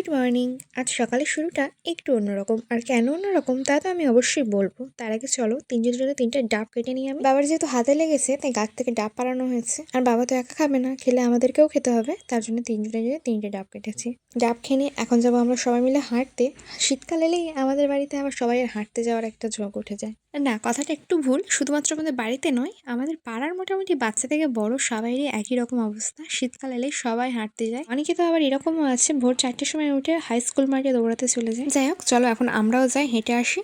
Good morning. আজ সকালের শুরুটা একটু অন্যরকম। আর কেন অন্যরকম তা তো আমি অবশ্যই বলব। তার আগে চলো তিনজনের জন্য তিনটা ডাব কেটে নিয়ে আমি। বাবার যেহেতু হাতে লেগেছে, তাই গাছ থেকে ডাব পাড়ানো হয়েছে। আর বাবা তো একা খাবে না, খেলে আমাদেরকেও খেতে হবে। তার জন্য তিনজনের জন্য তিনটে ডাব কেটেছি। ডাব খেয়ে এখন যাব আমরা সবাই মিলে হাঁটতে। শীতকাল এলেই আমাদের বাড়িতে আবার সবাই হাঁটতে যাওয়ার একটা ঝোঁক উঠে যায়। না, কথাটা একটু ভুল। শুধুমাত্র আমাদের বাড়িতে নয়, আমাদের পাড়ার মোটামুটি বাচ্চা থেকে বড় সবাইরই একই রকম অবস্থা। শীতকাল এলেই সবাই হাঁটতে যায়। অনেকে তো আবার এরকমও আছে, ভোর চারটের সময় উঠে হাই স্কুল মাঠে দৌড়াতে চলে যাই। যাই হোক, চলো এখন আমরাও যাই, হেঁটে আসি।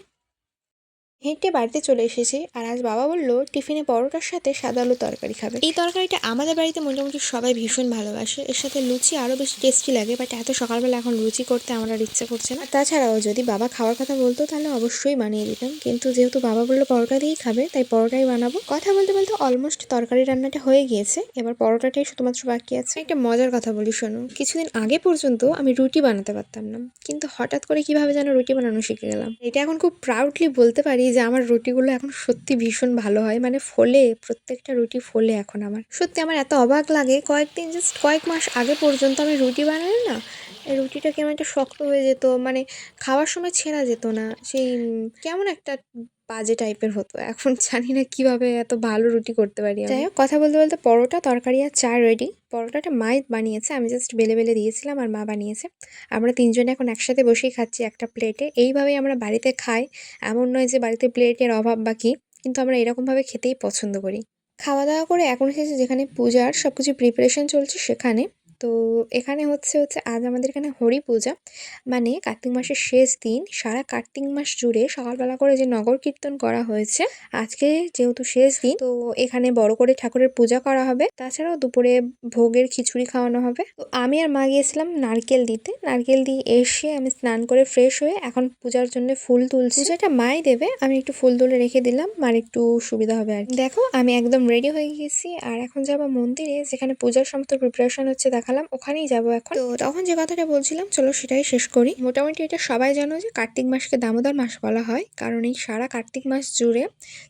হেঁটে বাড়িতে চলে এসেছি আর আজ বাবা বলল, টিফিনে পরোটার সাথে সাদা আলু তরকারি খাবে। এই তরকারিটা আমাদের বাড়িতে মোটামুটি সবাই ভীষণ ভালোবাসে। এর সাথে লুচি আরও বেশি টেস্টি লাগে বাট এত সকালবেলা এখন লুচি করতে আমার আর ইচ্ছে করছে না। তাছাড়াও যদি বাবা খাওয়ার কথা বলতো, তাহলে অবশ্যই বানিয়ে দিতাম। কিন্তু যেহেতু বাবা বলল পরোটা দিয়েই খাবে, তাই পরোটাই বানাবো। কথা বলতে বলতে অলমোস্ট তরকারি রান্নাটা হয়ে গিয়েছে। এবার পরোটাটাই শুধুমাত্র বাকি আছে। একটা মজার কথা বলি, শোনো। কিছুদিন আগে পর্যন্ত আমি রুটি বানাতে পারতাম না। কিন্তু হঠাৎ করে কীভাবে যেন রুটি বানানো শিখে গেলাম। এটা এখন খুব প্রাউডলি বলতে পারি যে আমার রুটিগুলো এখন সত্যি ভীষণ ভালো হয়। মানে ফোলে, প্রত্যেকটা রুটি ফোলে এখন আমার। সত্যি আমার এত অবাক লাগে, কয়েকদিন জাস্ট কয়েক মাস আগে পর্যন্ত আমি রুটি বানাই না রুটিটা কেমন একটা শক্ত হয়ে যেত মানে খাওয়ার সময় ছেঁড়া যেত না। সেই কেমন একটা বাজে টাইপের হতো। এখন জানি না কীভাবে এত ভালো রুটি করতে পারি। যাই হোক, কথা বলতে বলতে পরোটা, তরকারি আর চা রেডি পরোটাটা মাই বানিয়েছে, আমি জাস্ট বেলে বেলে দিয়েছিলাম আর মা বানিয়েছে। আমরা তিনজনে এখন একসাথে বসেই খাচ্ছি একটা প্লেটে এইভাবেই আমরা বাড়িতে খাই, এমন নয় যে বাড়িতে প্লেটের অভাব বা কী, কিন্তু আমরা এরকমভাবে খেতেই পছন্দ করি। খাওয়া দাওয়া করে এখন এসেছে যেখানে পূজার সব কিছু প্রিপারেশন চলছে সেখানে তো এখানে হচ্ছে হচ্ছে আজ আমাদের এখানে হরি পূজা। মানে কার্তিক মাসের শেষ দিন, সারা কার্তিক মাস জুড়ে সকালবেলা করে যে নগর কীর্তন করা হয়েছে, আজকে যেহেতু শেষ দিন, তো এখানে বড় করে ঠাকুরের পূজা করা হবে। তাছাড়াও দুপুরে ভোগের খিচুড়ি খাওয়ানো হবে। তো আমি আর মা গিয়েছিলাম নারকেল দিতে। নারকেল দিয়ে এসে আমি স্নান করে ফ্রেশ হয়ে এখন পূজার জন্য ফুল তুলছি। পূজাটা মাই দেবে, আমি একটু ফুল তুলে রেখে দিলাম মার একটু সুবিধা হবে আর। দেখো, আমি একদম রেডি হয়ে গেছি আর এখন যাব মন্দিরে, যেখানে পূজার সমস্ত প্রিপারেশন হচ্ছে দেখালাম, ওখানেই যাব এখন। তো তখন যে কথাটা বলছিলাম, চলো সেটাই শেষ করি। মোটামুটি এটা সবাই জানো যে কার্তিক মাসকে দামোদর মাস বলা হয়, কারণ এই সারা কার্তিক মাস জুড়ে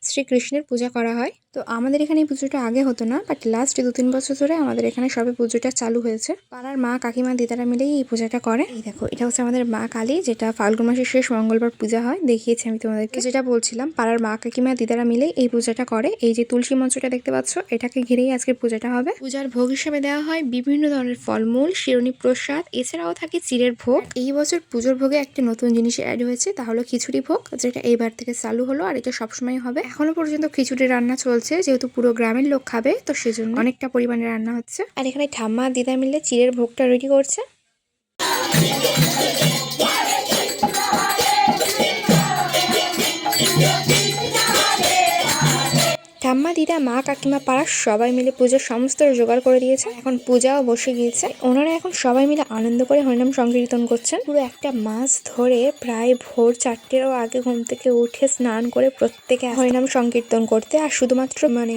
শ্রীকৃষ্ণের পূজা করা হয়। তো আমাদের এখানে এই পুজোটা আগে হতো না বাট লাস্ট দু তিন বছর ধরে আমাদের এখানে সবে পুজোটা চালু হয়েছে। পাড়ার মা, কাকিমা, দিদারা মিলেই এই পূজাটা করে। এই দেখো, এটা হচ্ছে আমাদের মা কালী, যেটা ফাল্গুন মাসের শেষ মঙ্গলবার পূজা হয়। দেখিয়েছি আমি তোমাদেরকে। যেটা বলছিলাম, পাড়ার মা, কাকিমা, দিদারা মিলেই এই পূজাটা করে। এই যে তুলসী মঞ্চটা দেখতে পাচ্ছ, এটাকে ঘিরেই আজকে পূজাটা হবে। পূজার ভোগ হিসেবে দেওয়া হয় বিভিন্ন ধরনের ফলমূল, শিরোনি প্রসাদ, এছাড়াও থাকে চিড়ের ভোগ। এই বছর পুজোর ভোগে একটা নতুন জিনিস অ্যাড হয়েছে, তা হলো খিচুড়ি ভোগ, যেটা এইবার থেকে চালু হলো, আর এটা সবসময় হবে। এখনও পর্যন্ত খিচুড়ি রান্না চলছে। যেহেতু পুরো গ্রামের লোক খাবে, তো সেজন্য অনেকটা পরিমাণে রান্না হচ্ছে। আর এখানে ঠাম্মা, দিদা মিলে চিড়ের ভোগটা রেডি করছে। ঠাম্মা দিদা মা কাকিমা পাড়ার সবাই মিলে পুজোর সমস্ত জোগাড় করে দিয়েছে। এখন পূজাও বসে গিয়েছে। ওনারা এখন সবাই মিলে আনন্দ করে হরিনাম সংকীর্তন করছেন। পুরো একটা মাস ধরে প্রায় ভোর চারটেরও আগে ঘুম থেকে উঠে স্নান করে প্রত্যেকে হরিনাম সংকীর্তন করতে আর শুধুমাত্র মানে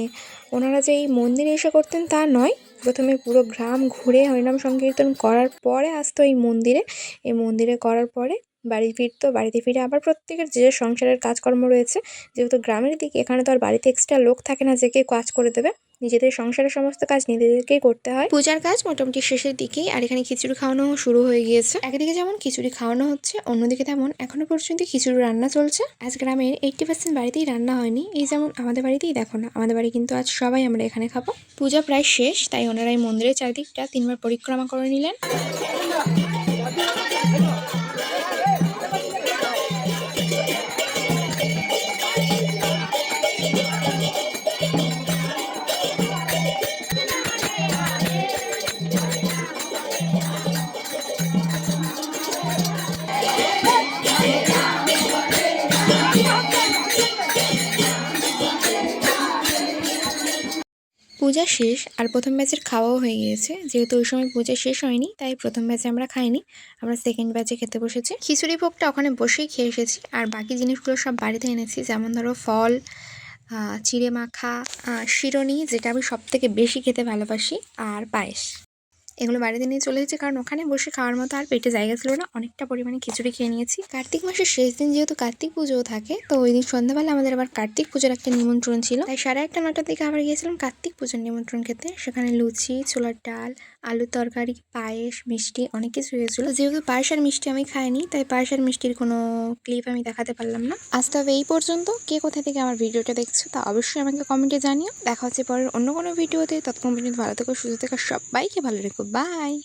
ওনারা যে এই মন্দিরে এসে করতেন তা নয়, প্রথমে পুরো গ্রাম ঘুরে হরিনাম সংকীর্তন করার পরে আসতো এই মন্দিরে। এই মন্দিরে করার পরে বাড়ি ফিরতো, বাড়িতে ফিরে আবার প্রত্যেকের যে সংসারের কাজকর্ম রয়েছে, যেহেতু গ্রামের দিকে এখানে তো আর বাড়িতে এক্সট্রা লোক থাকে না যে কেউ কাজ করে দেবে, নিজেদের সংসারের সমস্ত কাজ নিজেদেরকেই করতে হয়। পূজার কাজ মোটামুটি শেষের দিকেই, আর এখানে খিচুড়ি খাওয়ানো শুরু হয়ে গিয়েছে। একদিকে যেমন খিচুড়ি খাওয়ানো হচ্ছে, অন্যদিকে তেমন এখনও পর্যন্ত খিচুড়ি রান্না চলছে। আজ গ্রামের এইটটি পার্সেন্ট বাড়িতেই রান্না হয়নি, এই যেমন আমাদের বাড়িতেই দেখো না, আমাদের বাড়ি কিন্তু আজ সবাই আমরা এখানে খাব। পূজা প্রায় শেষ, তাই ওনারাই মন্দিরের চারদিকটা তিনবার পরিক্রমা করে নিলেন। পূজা শেষ আর প্রথম ব্যাচের খাওয়াও হয়ে গিয়েছে। যেহেতু ওই সময় পূজা শেষ হয়নি, তাই প্রথম ব্যাচে আমরা খাইনি। আমরা সেকেন্ড ব্যাচে খেতে বসেছি। খিচুড়ি ভোগটা ওখানে বসেই খেয়ে এসেছি। আর বাকি জিনিসগুলো সব বাড়িতে এনেছি। যেমন ধরো ফল চিড়ে মাখা শিরোনি, যেটা আমি সব থেকে বেশি খেতে ভালোবাসি, আর পায়েস। এগুলো বাড়িতে নিয়ে চলে এসেছি। কারণ ওখানে বসে খাওয়ার মতো আর পেটে জায়গা ছিল না। অনেকটা পরিমাণে খিচুড়ি খেয়ে নিয়েছি। কার্তিক মাসের শেষ দিন যেহেতু কার্তিক পুজোও থাকে, তো ওই দিন সন্ধ্যাবেলা আমাদের আবার কার্তিক পুজোর একটা নিমন্ত্রণ ছিল। তাই সাড়ে একটা নটার দিকে আবার গিয়েছিলাম কার্তিক পুজোর নিমন্ত্রণ খেতে। সেখানে লুচি, ছোলার ডাল আলুর তরকারি, পায়েস, মিষ্টি অনেক কিছু হয়েছিল। যেহেতু পায়েস আর মিষ্টি আমি খাইনি, তাই পায়েস আর মিষ্টির কোনো ক্লিপ আমি দেখাতে পারলাম না। আজ তবে এই পর্যন্ত। কে কোথা থেকে আমার ভিডিওটা দেখছ তা অবশ্যই আমাকে কমেন্টে জানিও। দেখা হচ্ছে পরের অন্য কোনো ভিডিওতে। ততক্ষণ পর্যন্ত ভালো থেকো, সুস্থ থেকো, সবাইকে ভালো রেখো। Bye!